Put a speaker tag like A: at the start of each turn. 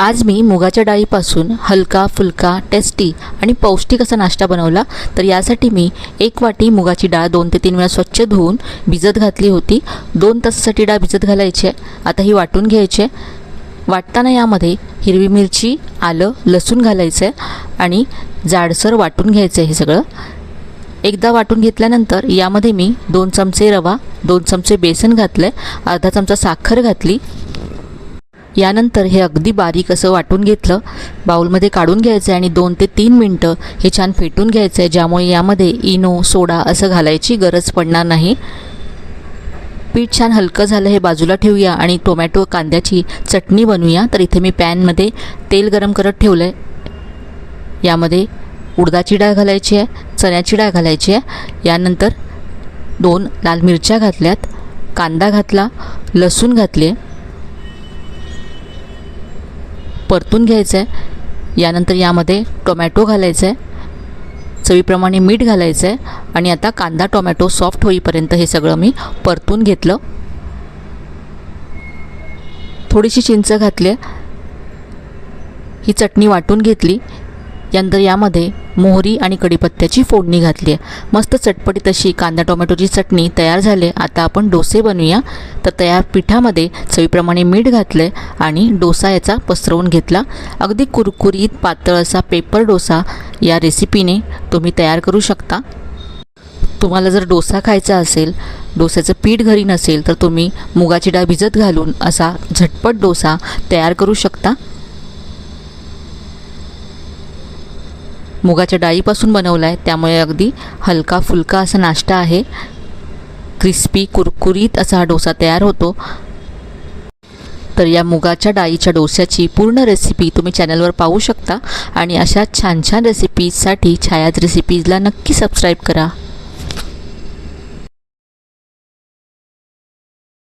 A: आज मी मुगाच्या डाळीपासून हलका फुलका टेस्टी आणि पौष्टिक असा नाश्ता बनवला. तर यासाठी मी एक वाटी मुगाची डाळ दोन ते तीन वेळा स्वच्छ धुवून भिजत घातली होती. दोन तासासाठी डाळ भिजत घालायची आहे. आता ही वाटून घ्यायची आहे. वाटताना यामध्ये हिरवी मिरची आलं लसूण घालायचं आहे आणि जाडसर वाटून घ्यायचं आहे हे सगळं. एकदा वाटून घेतल्यानंतर यामध्ये मी दोन चमचे रवा दोन चमचे बेसन घातलं आहे अर्धा चमचा साखर घातली यानंतर हे अगदी बारीक असं वाटून घेतलं. बाऊलमध्ये काढून घ्यायचं आहे आणि दोन ते तीन मिनटं हे छान फेटून घ्यायचं आहे ज्यामुळे यामध्ये इनो सोडा असं घालायची गरज पडणार नाही. पीठ छान हलकं झालं हे बाजूला ठेवूया आणि टोमॅटो कांद्याची चटणी बनवूया. तर इथे मी पॅनमध्ये तेल गरम करत ठेवलं आहे यामध्ये उडदाची डाळ घालायची आहे चण्याची डाळ घालायची आहे. यानंतर दोन लाल मिरच्या घातल्यात कांदा घातला लसूण घातले. परतून घ्यायचं आहे यानंतर यामध्ये टोमॅटो घालायचं आहे चवीप्रमाणे मीठ घालायचं आहे आणि आता कांदा टोमॅटो सॉफ्ट होईपर्यंत हे सगळं मी परतून घेतलं. थोडीशी चिंच घातली ही चटणी वाटून घेतली. यानंतर यामध्ये मोहरी आणि कढीपत्त्याची फोडणी घातली आहे. मस्त चटपटीत अशी कांदा टोमॅटोची चटणी तयार झाली आता आपण डोसे बनवूया. तर तयार पिठामध्ये चवीप्रमाणे मीठ घातलं आहे आणि डोसा याचा पसरवून घेतला. अगदी कुरकुरीत पातळ असा पेपर डोसा या रेसिपीने तुम्ही तयार करू शकता. तुम्हाला जर डोसा खायचा असेल डोस्याचं पीठ घरी नसेल तर तुम्ही मुगाची डाळ भिजत घालून असा झटपट डोसा तयार करू शकता. मुगाच्या डाळीपासून बनवला आहे त्यामुळे अगदी हलका फुलका असा नाश्ता आहे. क्रिस्पी कुरकुरीत असा हा डोसा तयार होतो. तर या मुगाच्या डाळीच्या डोस्याची पूर्ण रेसिपी तुम्ही चॅनलवर पाहू शकता. आणि अशा छान छान रेसिपीजसाठी छायाज रेसिपीजला नक्की सबस्क्राईब करा.